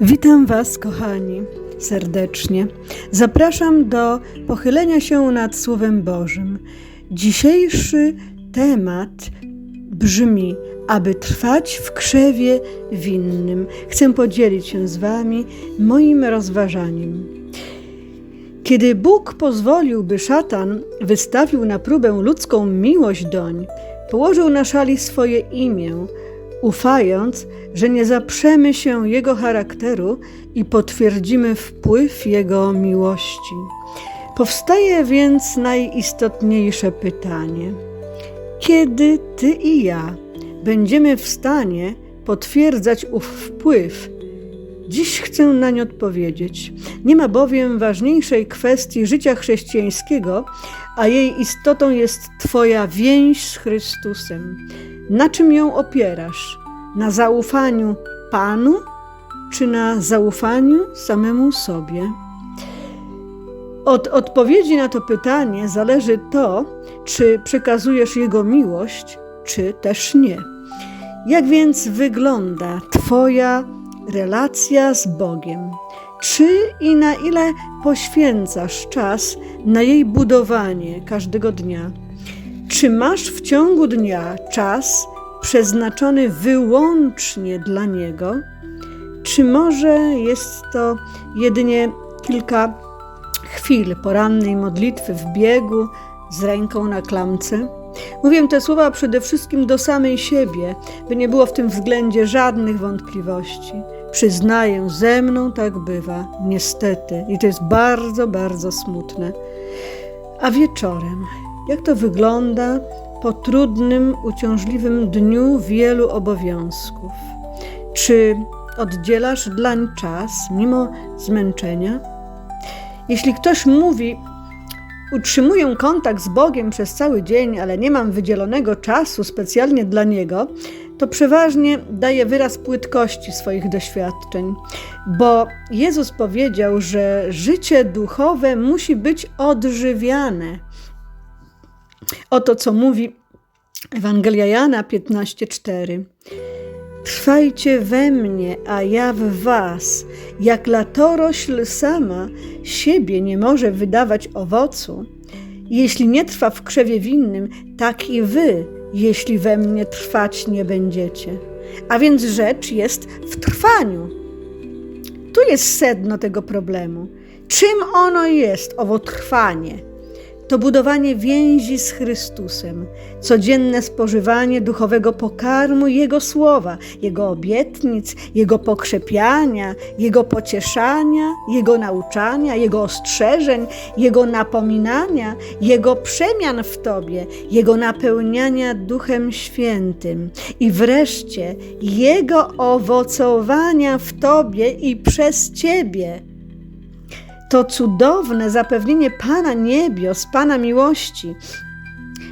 Witam Was, kochani, serdecznie. Zapraszam do pochylenia się nad Słowem Bożym. Dzisiejszy temat brzmi: aby trwać w krzewie winnym. Chcę podzielić się z Wami moim rozważaniem. Kiedy Bóg pozwolił, by szatan wystawił na próbę ludzką miłość doń, położył na szali swoje imię, ufając, że nie zaprzemy się Jego charakteru i potwierdzimy wpływ Jego miłości. Powstaje więc najistotniejsze pytanie: kiedy Ty i ja będziemy w stanie potwierdzać ów wpływ? Dziś chcę na nie odpowiedzieć. Nie ma bowiem ważniejszej kwestii życia chrześcijańskiego, a jej istotą jest Twoja więź z Chrystusem. Na czym ją opierasz? Na zaufaniu Panu, czy na zaufaniu samemu sobie? Od odpowiedzi na to pytanie zależy to, czy przekazujesz Jego miłość, czy też nie. Jak więc wygląda Twoja relacja z Bogiem? Czy i na ile poświęcasz czas na jej budowanie każdego dnia? Czy masz w ciągu dnia czas przeznaczony wyłącznie dla Niego? Czy może jest to jedynie kilka chwil porannej modlitwy w biegu z ręką na klamce? Mówię te słowa przede wszystkim do samej siebie, by nie było w tym względzie żadnych wątpliwości. Przyznaję, ze mną tak bywa, niestety, i to jest bardzo, bardzo smutne. A wieczorem, jak to wygląda po trudnym, uciążliwym dniu wielu obowiązków? Czy oddzielasz dlań czas mimo zmęczenia? Jeśli ktoś mówi, utrzymuję kontakt z Bogiem przez cały dzień, ale nie mam wydzielonego czasu specjalnie dla Niego, to przeważnie daje wyraz płytkości swoich doświadczeń, bo Jezus powiedział, że życie duchowe musi być odżywiane. Oto co mówi Ewangelia Jana 15:4. Trwajcie we mnie, a ja w was. Jak latorośl sama siebie nie może wydawać owocu, jeśli nie trwa w krzewie winnym, tak i wy, jeśli we mnie trwać nie będziecie. A więc rzecz jest w trwaniu. Tu jest sedno tego problemu. Czym ono jest, owo trwanie? To budowanie więzi z Chrystusem, codzienne spożywanie duchowego pokarmu Jego słowa, Jego obietnic, Jego pokrzepiania, Jego pocieszania, Jego nauczania, Jego ostrzeżeń, Jego napominania, Jego przemian w Tobie, Jego napełniania Duchem Świętym i wreszcie Jego owocowania w Tobie i przez Ciebie to cudowne zapewnienie Pana niebios, Pana miłości.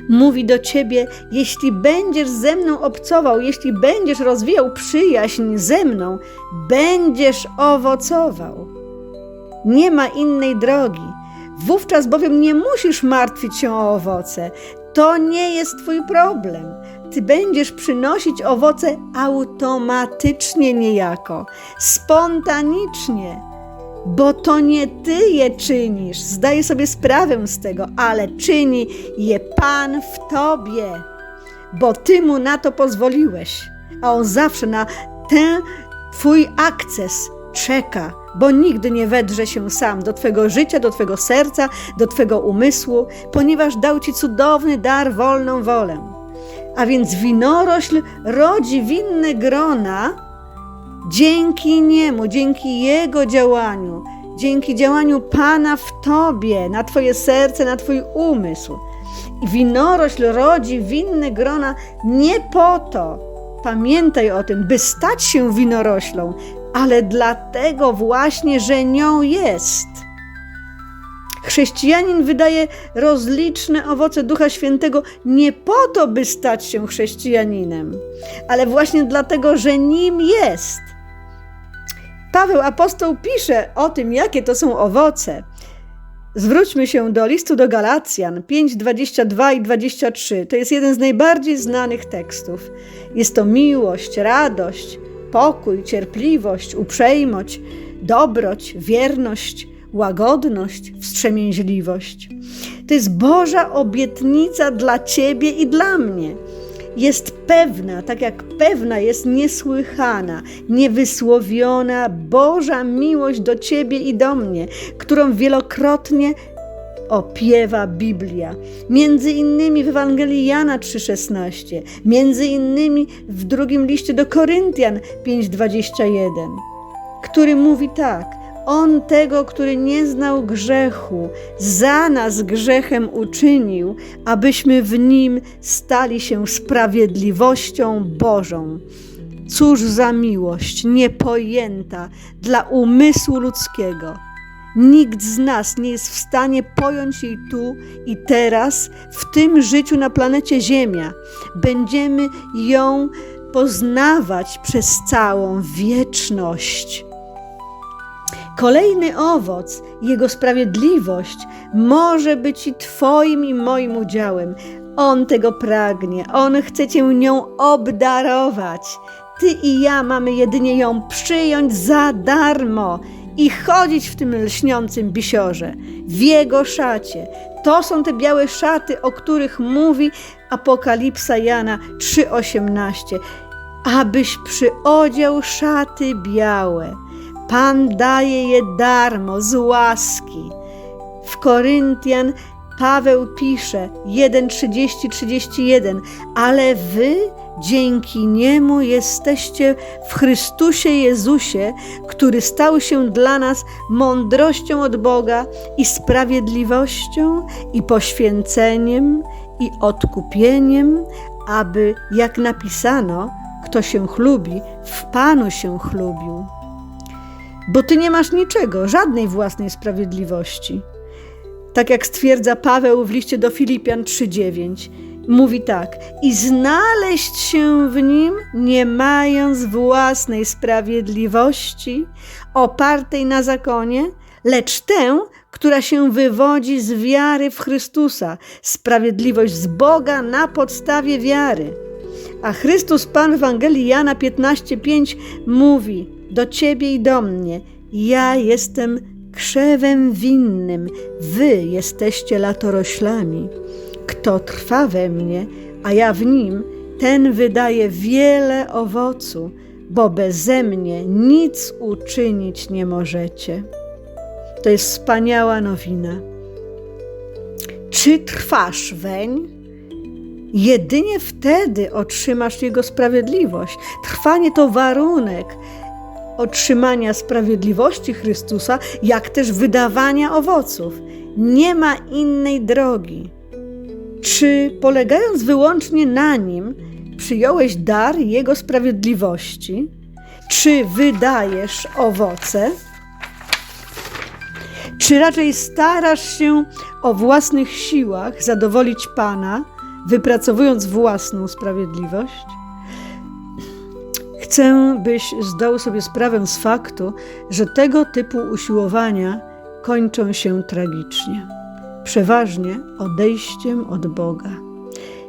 Mówi do ciebie: Jeśli będziesz ze mną obcował, jeśli będziesz rozwijał przyjaźń ze mną, będziesz owocował. Nie ma innej drogi. Wówczas bowiem nie musisz martwić się o owoce. To nie jest Twój problem. Ty będziesz przynosić owoce automatycznie, niejako, spontanicznie bo to nie ty je czynisz. Zdaję sobie sprawę z tego, ale czyni je Pan w tobie, bo ty mu na to pozwoliłeś. A on zawsze na ten twój akces czeka, bo nigdy nie wedrze się sam do Twego życia, do Twego serca, do Twego umysłu, ponieważ dał Ci cudowny dar, wolną wolę. A więc winorośl rodzi winne grona, Dzięki Niemu, dzięki Jego działaniu, dzięki działaniu Pana w Tobie, na Twoje serce, na Twój umysł. I winorośl rodzi winne grona nie po to, pamiętaj o tym, by stać się winoroślą, ale dlatego właśnie, że nią jest. Chrześcijanin wydaje rozliczne owoce Ducha Świętego nie po to, by stać się chrześcijaninem, ale właśnie dlatego, że nim jest. Paweł apostoł pisze o tym, jakie to są owoce. Zwróćmy się do listu do Galacjan 5, 22 i 23. To jest jeden z najbardziej znanych tekstów. Jest to miłość, radość, pokój, cierpliwość, uprzejmość, dobroć, wierność, łagodność, wstrzemięźliwość. To jest Boża obietnica dla Ciebie i dla mnie. Jest pewna, tak jak pewna jest niesłychana, niewysłowiona Boża miłość do Ciebie i do mnie, którą wielokrotnie opiewa Biblia. Między innymi w Ewangelii Jana 3,16, między innymi w drugim liście do Koryntian 5,21, który mówi tak. On tego, który nie znał grzechu, za nas grzechem uczynił, abyśmy w nim stali się sprawiedliwością Bożą. Cóż za miłość niepojęta dla umysłu ludzkiego. Nikt z nas nie jest w stanie pojąć jej tu i teraz, w tym życiu na planecie Ziemia. Będziemy ją poznawać przez całą wieczność. Kolejny owoc, Jego sprawiedliwość, może być i Twoim i moim udziałem. On tego pragnie, On chce Cię nią obdarować. Ty i ja mamy jedynie ją przyjąć za darmo i chodzić w tym lśniącym bisiorze, w jego szacie. To są te białe szaty, o których mówi Apokalipsa Jana 3:18. Abyś przyodział szaty białe. Pan daje je darmo, z łaski. W Koryntian Paweł pisze 1:30-31, ale wy dzięki niemu jesteście w Chrystusie Jezusie, który stał się dla nas mądrością od Boga i sprawiedliwością i poświęceniem i odkupieniem, aby jak napisano, kto się chlubi, w Panu się chlubił. Bo ty nie masz niczego, żadnej własnej sprawiedliwości. Tak jak stwierdza Paweł w liście do Filipian 3:9. Mówi tak: i znaleźć się w nim, nie mając własnej sprawiedliwości, opartej na zakonie, lecz tę, która się wywodzi z wiary w Chrystusa, sprawiedliwość z Boga na podstawie wiary. A Chrystus Pan w Ewangelii Jana 15:5 mówi do ciebie i do mnie: Ja jestem krzewem winnym, wy jesteście latoroślami. Kto trwa we mnie, a ja w nim, ten wydaje wiele owocu, bo beze mnie nic uczynić nie możecie. To jest wspaniała nowina. Czy trwasz weń? Jedynie wtedy otrzymasz Jego sprawiedliwość. Trwanie to warunek otrzymania sprawiedliwości Chrystusa, jak też wydawania owoców. Nie ma innej drogi. Czy polegając wyłącznie na nim, przyjąłeś dar Jego sprawiedliwości? Czy wydajesz owoce? Czy raczej starasz się o własnych siłach zadowolić Pana, wypracowując własną sprawiedliwość? Chcę, byś zdał sobie sprawę z faktu, że tego typu usiłowania kończą się tragicznie, przeważnie odejściem od Boga.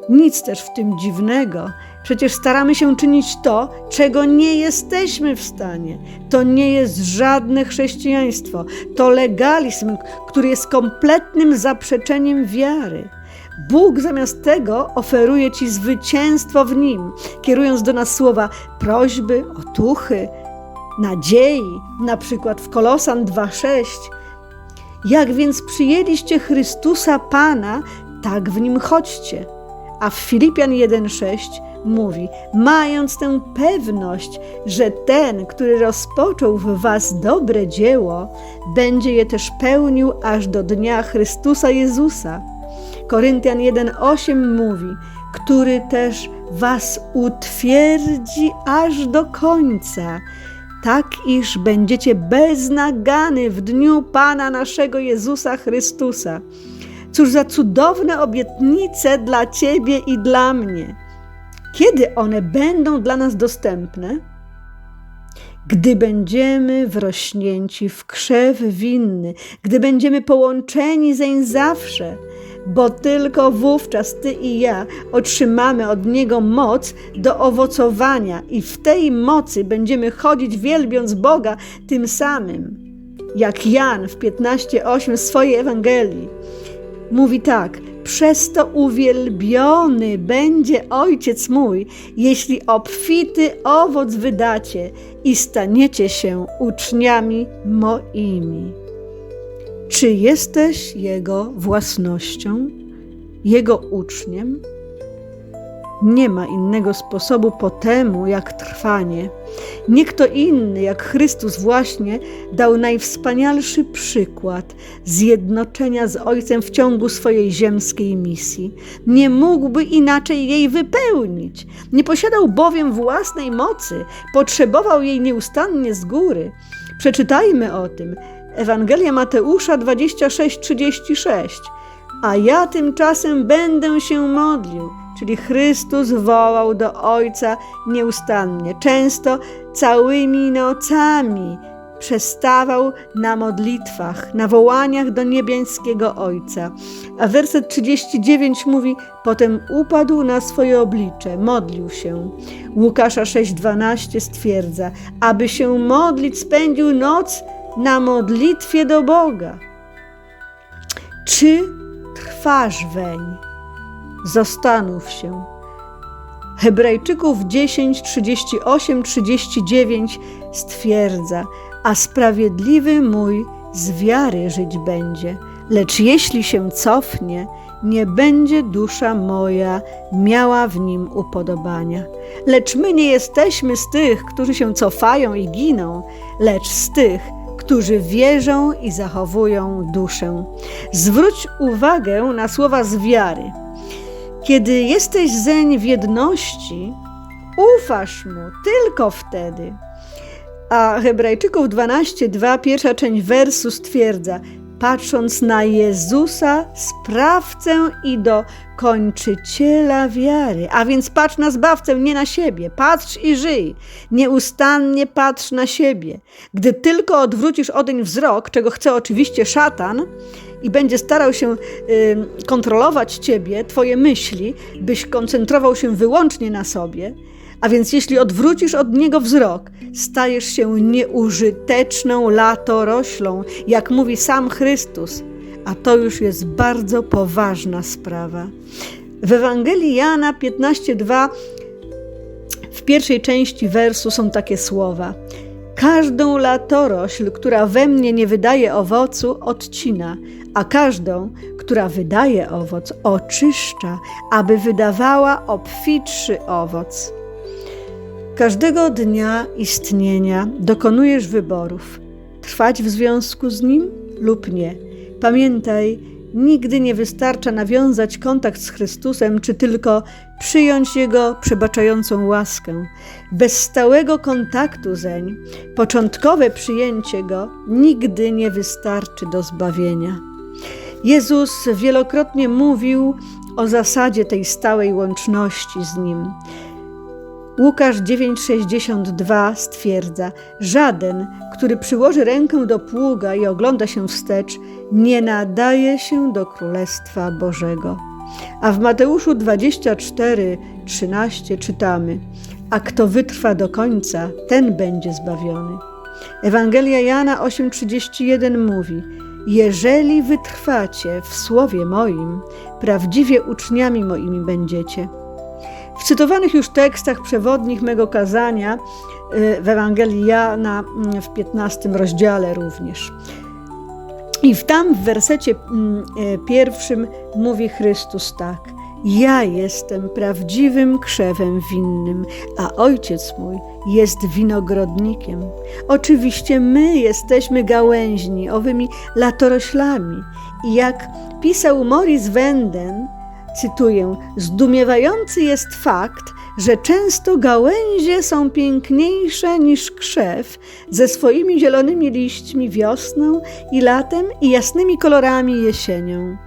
Nic też w tym dziwnego, przecież staramy się czynić to, czego nie jesteśmy w stanie. To nie jest żadne chrześcijaństwo, to legalizm, który jest kompletnym zaprzeczeniem wiary. Bóg zamiast tego oferuje Ci zwycięstwo w Nim, kierując do nas słowa prośby, otuchy, nadziei, na przykład w Kolosan 2:6. Jak więc przyjęliście Chrystusa Pana, tak w Nim chodźcie. A w Filipian 1:6 mówi: Mając tę pewność, że ten, który rozpoczął w Was dobre dzieło, będzie je też pełnił aż do dnia Chrystusa Jezusa. Koryntian 1:8 mówi, który też was utwierdzi aż do końca, tak iż będziecie beznagany w dniu Pana naszego Jezusa Chrystusa. Cóż za cudowne obietnice dla Ciebie i dla mnie. Kiedy one będą dla nas dostępne? Gdy będziemy wrośnięci w krzew winny, gdy będziemy połączeni zeń zawsze, bo tylko wówczas Ty i ja otrzymamy od Niego moc do owocowania i w tej mocy będziemy chodzić wielbiąc Boga tym samym. Jak Jan w 15:8 swojej Ewangelii mówi tak: Przez to uwielbiony będzie Ojciec mój, jeśli obfity owoc wydacie i staniecie się uczniami moimi. Czy jesteś Jego własnością, Jego uczniem? Nie ma innego sposobu po temu, jak trwanie. Nie kto inny, jak Chrystus właśnie dał najwspanialszy przykład zjednoczenia z Ojcem w ciągu swojej ziemskiej misji. Nie mógłby inaczej jej wypełnić. Nie posiadał bowiem własnej mocy, potrzebował jej nieustannie z góry. Przeczytajmy o tym. Ewangelia Mateusza 26:36. A ja tymczasem będę się modlił czyli Chrystus wołał do Ojca nieustannie, często całymi nocami przestawał na modlitwach, na wołaniach do niebiańskiego Ojca. A werset 39 mówi: Potem upadł na swoje oblicze, modlił się. Łukasza 6:12 stwierdza: Aby się modlić, spędził noc na modlitwie do Boga. Czy trwasz weń? Zastanów się. Hebrajczyków 10, 38, 39 stwierdza, a sprawiedliwy mój z wiary żyć będzie, lecz jeśli się cofnie, nie będzie dusza moja miała w nim upodobania. Lecz my nie jesteśmy z tych, którzy się cofają i giną, lecz z tych, którzy wierzą i zachowują duszę. Zwróć uwagę na słowa z wiary. Kiedy jesteś zeń w jedności, ufasz mu tylko wtedy. A Hebrajczyków 12:2, pierwsza część wersu stwierdza: patrząc na Jezusa, sprawcę i do kończyciela wiary. A więc patrz na zbawcę, nie na siebie. Patrz i żyj. Nieustannie patrz na siebie. Gdy tylko odwrócisz odeń wzrok, czego chce oczywiście szatan, i będzie starał się y, kontrolować ciebie, twoje myśli, byś koncentrował się wyłącznie na sobie, a więc jeśli odwrócisz od niego wzrok, stajesz się nieużyteczną latoroślą, jak mówi sam Chrystus, a to już jest bardzo poważna sprawa. W Ewangelii Jana 15:2 w pierwszej części wersu są takie słowa: Każdą latorośl, która we mnie nie wydaje owocu, odcina, a każdą, która wydaje owoc, oczyszcza, aby wydawała obfitszy owoc. Każdego dnia istnienia dokonujesz wyborów: trwać w związku z nim lub nie. Pamiętaj, nigdy nie wystarcza nawiązać kontakt z Chrystusem, czy tylko przyjąć Jego przebaczającą łaskę. Bez stałego kontaktu zeń, początkowe przyjęcie Go nigdy nie wystarczy do zbawienia. Jezus wielokrotnie mówił o zasadzie tej stałej łączności z Nim. Łukasz 9,62 stwierdza: Żaden, który przyłoży rękę do pługa i ogląda się wstecz, nie nadaje się do Królestwa Bożego. A w Mateuszu 24:13 czytamy: A kto wytrwa do końca, ten będzie zbawiony. Ewangelia Jana 8:31 mówi: Jeżeli wytrwacie w słowie moim, prawdziwie uczniami moimi będziecie. W cytowanych już tekstach przewodnich mego kazania y, w Ewangelii Jana mm, w 15 rozdziale również. I w tam w wersecie mm, y, pierwszym mówi Chrystus tak. Ja jestem prawdziwym krzewem winnym, a ojciec mój jest winogrodnikiem. Oczywiście my jesteśmy gałęźni, owymi latoroślami. I jak pisał Maurice Wenden, cytuję: Zdumiewający jest fakt, że często gałęzie są piękniejsze niż krzew, ze swoimi zielonymi liśćmi wiosną i latem i jasnymi kolorami jesienią.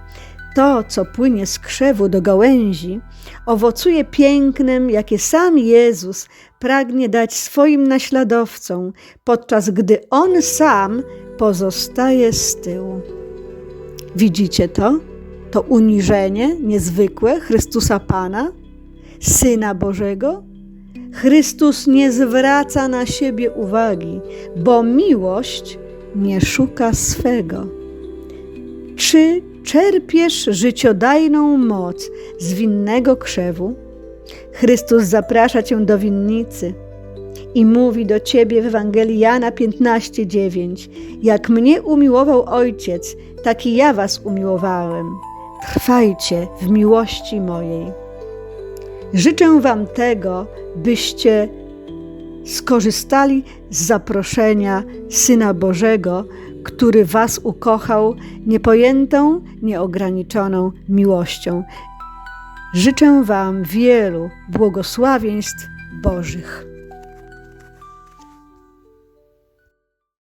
To, co płynie z krzewu do gałęzi, owocuje pięknem, jakie sam Jezus pragnie dać swoim naśladowcom, podczas gdy On sam pozostaje z tyłu. Widzicie to? To uniżenie niezwykłe Chrystusa Pana, Syna Bożego? Chrystus nie zwraca na siebie uwagi, bo miłość nie szuka swego. Czy czerpiesz życiodajną moc z winnego krzewu? Chrystus zaprasza cię do winnicy i mówi do ciebie w Ewangelii Jana 15:9: Jak mnie umiłował Ojciec, tak i ja was umiłowałem. Trwajcie w miłości mojej. Życzę wam tego, byście skorzystali z zaproszenia Syna Bożego, który was ukochał niepojętą, nieograniczoną miłością. Życzę wam wielu błogosławieństw Bożych.